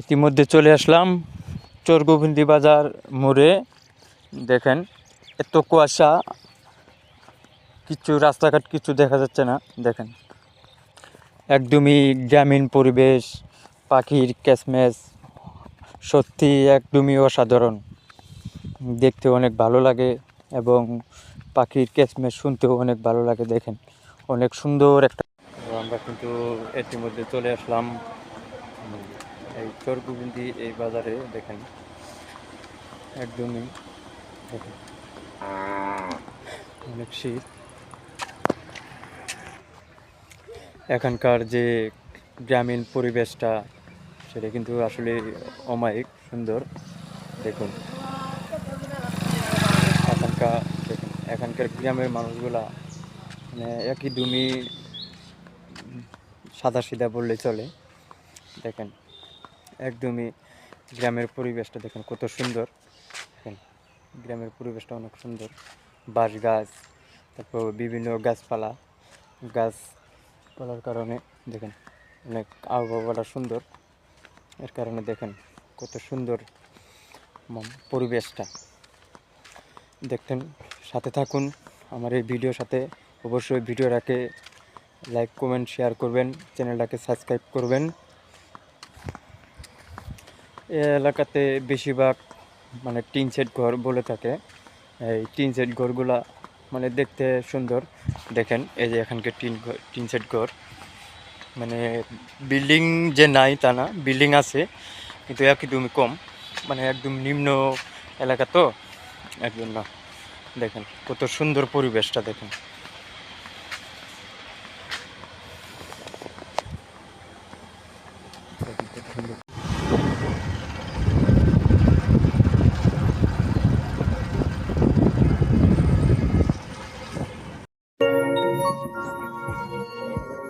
ইতিমধ্যে চলে আসলাম চোরগোবিন্দি বাজার মোড়ে। দেখেন, এত কুয়াশা, কিছু রাস্তাঘাট, কিছু দেখা যাচ্ছে না। দেখেন, একদমই গ্রামীণ পরিবেশ, পাখির ক্যাচম্যাচ, সত্যি একদমই অসাধারণ। দেখতে অনেক ভালো লাগে এবং পাখির ক্যাচম্যাচ শুনতেও অনেক ভালো লাগে। দেখেন, অনেক সুন্দর একটা আমরা কিন্তু ইতিমধ্যে চলে আসলাম। এই চরগুবিন্দি এই বাজারে দেখেন, একদমই অনেক শীত। এখানকার যে গ্রামীণ পরিবেশটা, সেটা কিন্তু আসলে অমায়িক, সুন্দর। দেখুন। এখানকার দেখুন, এখানকার গ্রামের মানুষগুলা মানে একই দুমি সাদা সিধা বললে চলে। দেখেন। একদমই গ্রামের পরিবেশটা দেখেন কত সুন্দর। দেখেন, গ্রামের পরিবেশটা অনেক সুন্দর। বাঁশ গাছ তারপর বিভিন্ন গাছপালা, গাছপালার কারণে দেখেন অনেক আবহাওয়াটা সুন্দর। এর কারণে দেখেন কত সুন্দর পরিবেশটা। দেখতেন, সাথে থাকুন। আমার এই ভিডিওর সাথে অবশ্যই ভিডিওটাকে লাইক কমেন্ট শেয়ার করবেন। চ্যানেলটাকে সাবস্ক্রাইব করবেন। এলাকাতে বেশিরভাগ মানে টিন সেট ঘর বলে থাকে। এই টিন সেট ঘরগুলা মানে দেখতে সুন্দর। দেখেন, এই যে এখানকার টিন টিন সেট ঘর। মানে বিল্ডিং যে নাই তা না, বিল্ডিং আছে, কিন্তু একদমই কম। মানে একদম নিম্ন এলাকা তো, একদম না। দেখেন, কত সুন্দর পরিবেশটা দেখেন। Thank you.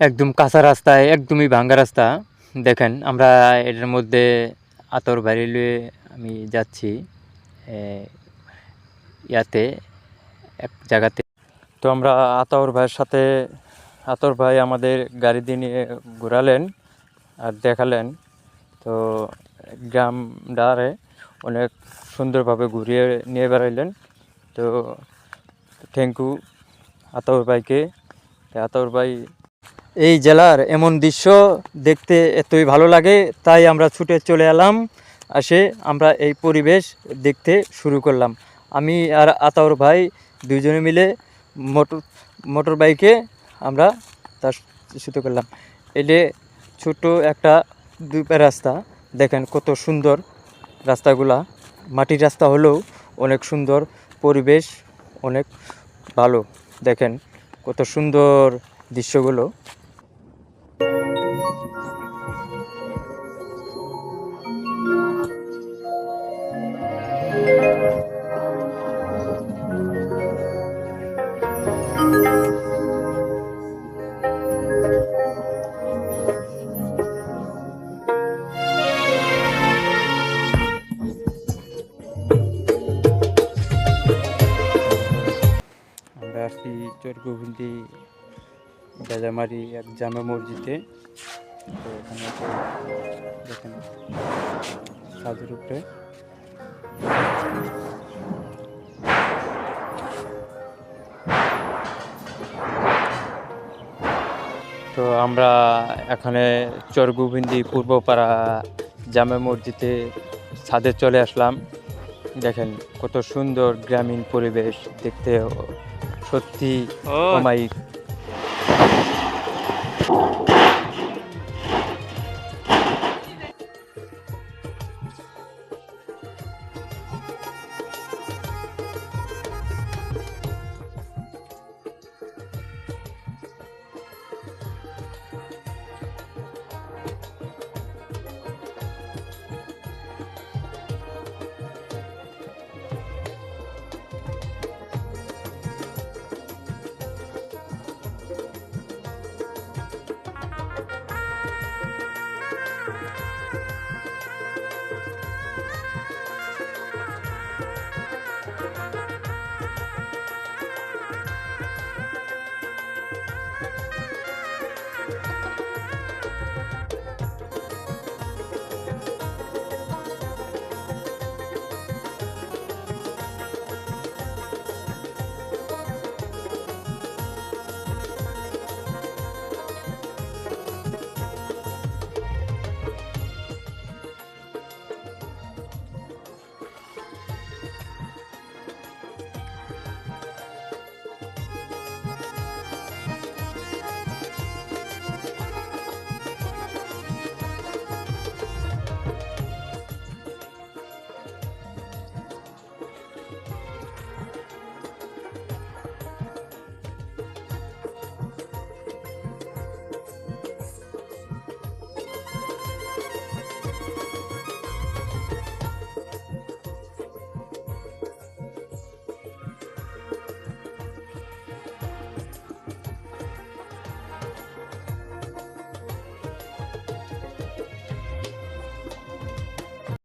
একদম কাঁচা রাস্তায়, একদমই ভাঙ্গা রাস্তা। দেখেন, আমরা এটার মধ্যে আতর বাড়ি লয়ে আমি যাচ্ছি ইয়াতে, এক জায়গাতে। তো আমরা আতর ভাইয়ের সাথে আতর ভাই আমাদের গাড়ি দিয়ে নিয়ে ঘোরালেন আর দেখালেন। তো গ্রামটারে অনেক সুন্দরভাবে ঘুরিয়ে নিয়ে বেড়াইলেন। তো থ্যাংক ইউ আতর ভাইকে। আতর ভাই এই জেলার এমন দৃশ্য দেখতে এতই ভালো লাগে, তাই আমরা ছুটে চলে এলাম, আসে আমরা এই পরিবেশ দেখতে শুরু করলাম। আমি আর আতাউর ভাই দুইজনে মিলে মোটর মোটর বাইকে আমরা তার শুরু করলাম। এলে ছোট একটা দুপা রাস্তা, দেখেন কত সুন্দর রাস্তাগুলা। মাটির রাস্তা হলেও অনেক সুন্দর, পরিবেশ অনেক ভালো, দেখেন কত সুন্দর দৃশ্যগুলো। আসছি চরগোবিন্দি বেজামারি এক জামা মসজিদে। তো এখানে দেখেন সাজের উপরে। তো আমরা এখানে চরগোবিন্দি পূর্বপাড়া জামে মসজিদে ছাদে চলে আসলাম। দেখেন কত সুন্দর গ্রামীণ পরিবেশ দেখতে সত্যি অমায়িক